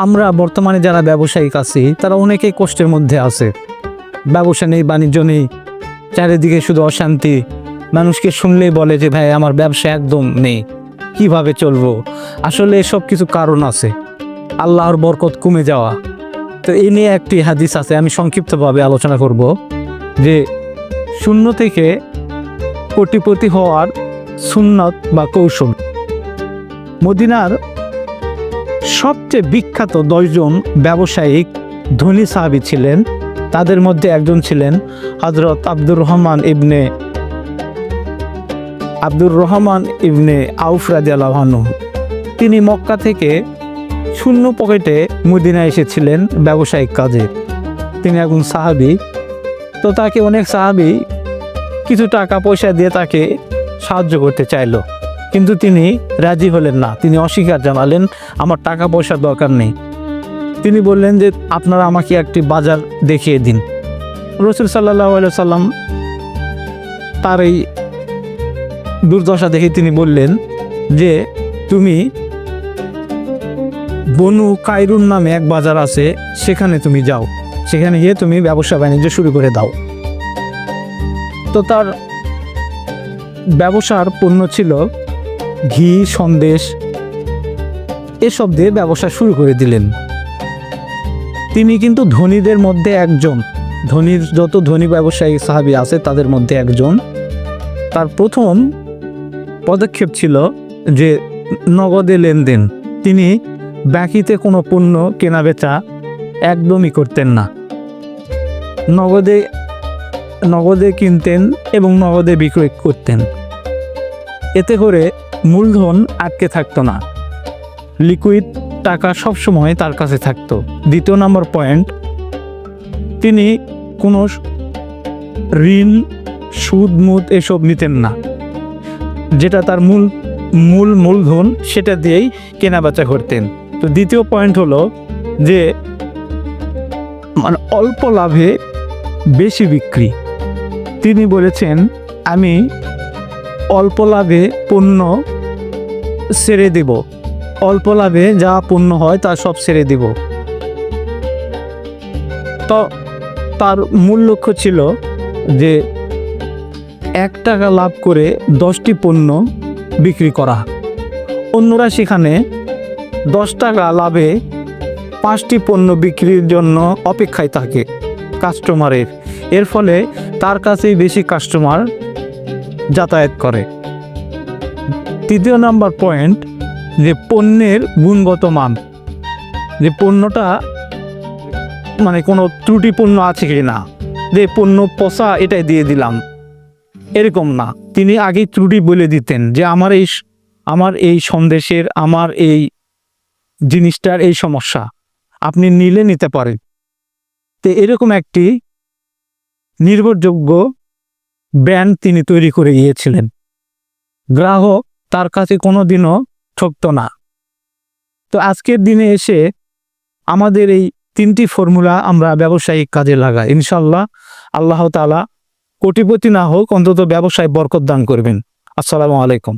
আমরা বর্তমানে যারা ব্যবসায়িক আছি, তারা অনেকেই কষ্টের মধ্যে আছে। ব্যবসা নেই, বাণিজ্য নেই, চারিদিকে শুধু অশান্তি। মানুষকে শুনলেই বলে যে, ভাই, আমার ব্যবসা একদম নেই। কীভাবে চলবো? আসলে এসব কিছু কারণ আছে। আল্লাহর বরকত কমে যাওয়া। তো এই নিয়ে একটি হাদিস আছে, আমি সংক্ষিপ্তভাবে আলোচনা করব। যে, শূন্য থেকে কোটিপতি হওয়ার সুন্নত বা কৌশল। মদিনার সবচেয়ে বিখ্যাত দশজন ব্যবসায়িক ধনী সাহাবি ছিলেন। তাদের মধ্যে একজন ছিলেন হজরত আব্দুর রহমান ইবনে আব্দুর রহমান ইবনে আউফ রাজিয়ালাহানু তিনি মক্কা থেকে শূন্য পকেটে মদিনা এসেছিলেন ব্যবসায়িক কাজে। তিনি একজন সাহাবি। তো তাকে অনেক সাহাবি কিছু টাকা পয়সা দিয়ে তাকে সাহায্য করতে চাইলো। কিন্তু তিনি রাজি হলেন না। তিনি অস্বীকার জানালেন, আমার টাকা পয়সার দরকার নেই। তিনি বললেন যে, আপনারা আমাকে একটি বাজার দেখিয়ে দিন। রসুল সাল্লাহ সাল্লাম তার এই দুর্দশা দেখে তিনি বললেন যে, তুমি বনু কাইরুন নামে এক বাজার আছে, সেখানে তুমি যাও। সেখানে গিয়ে তুমি ব্যবসা বাণিজ্য শুরু করে দাও। তো তার ব্যবসার পণ্য ছিল ঘি, সন্দেশ এসব দিয়ে ব্যবসা শুরু করে দিলেন। তিনি কিন্তু ধনীদের মধ্যে একজন। ধনীর যত ধনী ব্যবসায়ী সাহাবি আছে, তাদের মধ্যে একজন। তার প্রথম পদক্ষেপ ছিল যে নগদে লেনদেন। তিনি বাকিতে কোনো পণ্য কেনা বেচা একদমই করতেন না। নগদে নগদে কিনতেন এবং নগদে বিক্রয় করতেন। এতে করে মূলধন আটকে থাকতো না। লিকুইড টাকা সবসময় তার কাছে থাকতো। দ্বিতীয় নম্বর পয়েন্ট, তিনি কোনো ঋণ, সুদ, মুদ এসব নিতেন না। যেটা তার মূল মূল মূলধন সেটা দিয়েই কেনাবেচা করতেন। তো দ্বিতীয় পয়েন্ট হলো যে মানে অল্প লাভে বেশি বিক্রি। তিনি বলেছেন, আমি অল্প লাভে পণ্য ছেড়ে দেব। অল্প লাভে যা পণ্য হয় তা সব ছেড়ে দেব। তো তার মূল লক্ষ্য ছিল যে এক টাকা লাভ করে দশটি পণ্য বিক্রি করা। অন্যরা সেখানে দশ টাকা লাভে পাঁচটি পণ্য বিক্রির জন্য অপেক্ষায় থাকে কাস্টমারের। এর ফলে তার কাছেই বেশি কাস্টমার যাতায়াত করে। তৃতীয় নাম্বার পয়েন্ট যে পণ্যের গুণগত মান। যে পণ্যটা মানে কোনো ত্রুটিপূর্ণ আছে কি না। যে পণ্য পচা এটাই দিয়ে দিলাম। এরকম না। তিনি আগেই ত্রুটি বলে দিতেন যে আমার এই আমার এই সন্দেশের, আমার এই জিনিসটার এই সমস্যা আপনি নিলে নিতে পারেন। তো এরকম একটি নির্ভরযোগ্য ব্র্যান্ড তিনি তৈরি করে গিয়েছিলেন। গ্রাহক তার কাছে কোনো দিনও ঠকত না। তো আজকের দিনে এসে আমাদের এই তিনটি ফর্মুলা আমরা ব্যবসায়িক কাজে লাগাই। ইনশাল্লাহ আল্লাহ তালা কোটিপতি না হোক, অন্তত ব্যবসায় বরকত দান করবেন। আসসালামু আলাইকুম।